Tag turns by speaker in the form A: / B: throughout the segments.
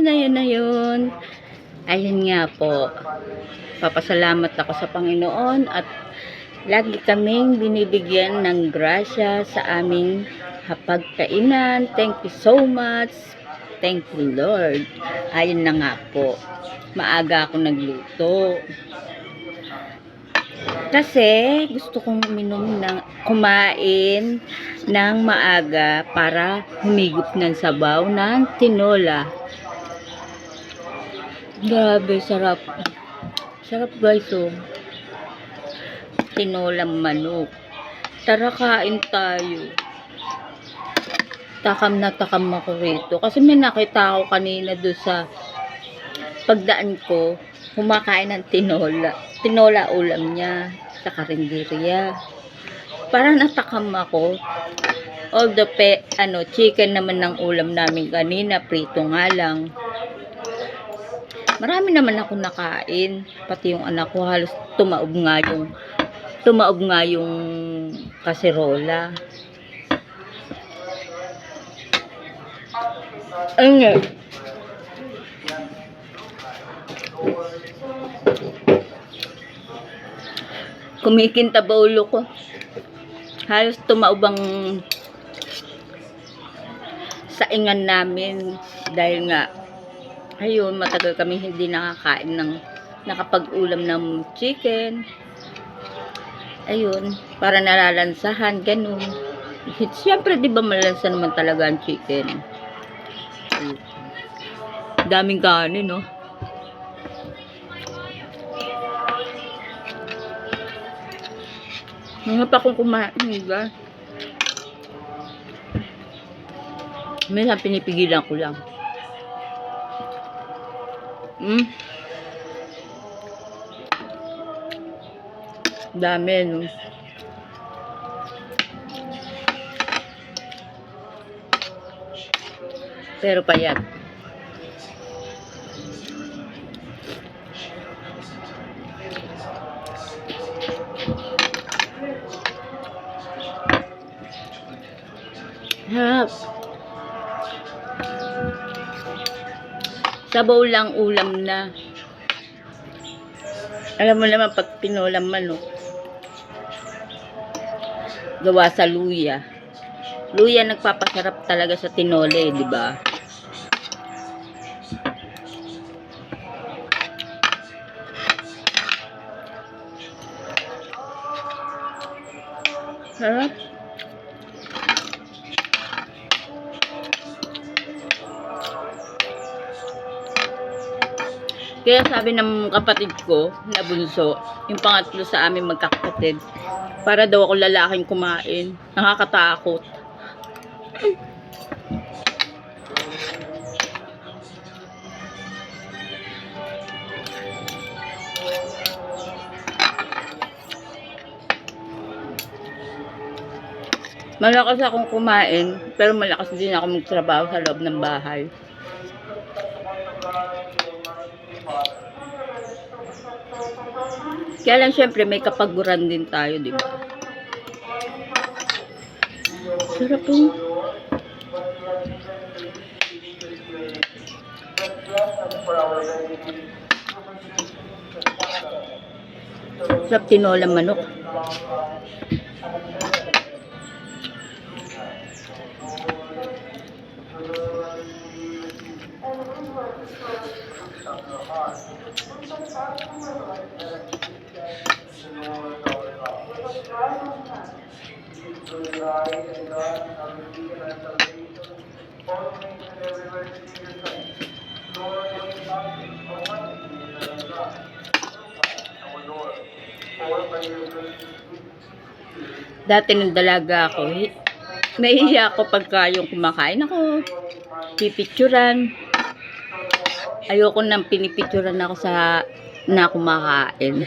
A: ayun, ayun, ayun. Ayun nga po. Papasalamat ako sa Panginoon at lagi kaming binibigyan ng grasya sa aming hapagkainan. Thank you so much. Thank you, Lord. Ayun na nga po. Maaga ako nagluto. Kasi gusto kong uminom ng kumain ng maaga para humigop ng sabaw ng tinola. Grabe, sarap. Sarap guys, oh. Tinolang manok. Tara, kain tayo. Takam na takam ako rito. Kasi may nakita ako kanina doon sa pagdaan ko, kumakain ng tinola. Tinola ulam niya sa karinderya. Parang natakam ako. All the pe, ano, chicken naman ng ulam namin kanina, prito nga lang. Marami naman ako nakain. Pati yung anak ko halos tumaob nga yung tumaob nga yung kaserola. Ano nga? Kumikinta ba ulo ko? Halos tumaob ang saingan namin dahil nga ayun, matagal kami hindi nakakain ng nakapag-ulam ng chicken. Ayun, para nalalansahan, ganun. Siyempre, di ba malansa naman talaga ang chicken? Daming kanin, no? Mga pa kung kumain, diba? Minsan pinipigilan ko lang. Hmm? Dami, no? Pero payat. Harap. Sabaw lang ulam na. Alam mo naman pag pinulam manok, gawa sa luya. Luya nagpapasarap talaga sa tinole, di ba? Sarap. Kaya sabi ng kapatid ko na bunso, yung pangatlo sa amin magkakapatid, para daw ako lalaking kumain. Nakakatakot. Malakas akong kumain, pero malakas din ako magtrabaho sa loob ng bahay. Kaya lang syempre may kapaguran din tayo, di ba? Sarap po. Sarap tinola manok. Dati nung dalaga ako, nahihiya ako pagka yung kumakain ako, pipicturan. Ayoko nang pinipicturan ako sa na kumakain.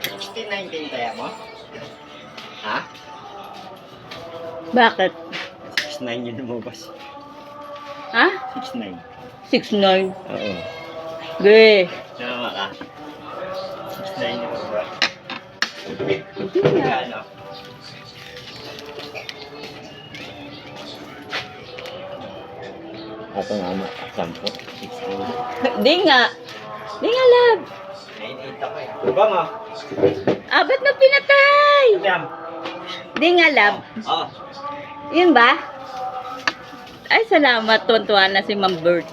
B: 1619 kaya mo? Ha?
A: Bakit?
B: 6'9 yun lumabas.
A: Ha?
B: 6'9.
A: 6'9?
B: Oo.
A: Gwe.
B: Tama ka. 6'9 yung lumabas.
A: Hindi na.
B: Ano? Ako nga, 10. 16.
A: Di nga. Di nga, love.
B: 9, 8 ako eh. Diba mo?
A: Ah, ba't na pinatay?
B: Jam.
A: Hindi nga, love.
B: Oo.
A: Yun ba? Ay, salamat. Tuwan-tuwa na si Ma'am Bert.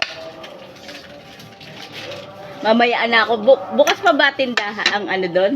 A: Mamaya na ako. Bu- bukas pa ba tindahan ang ano doon?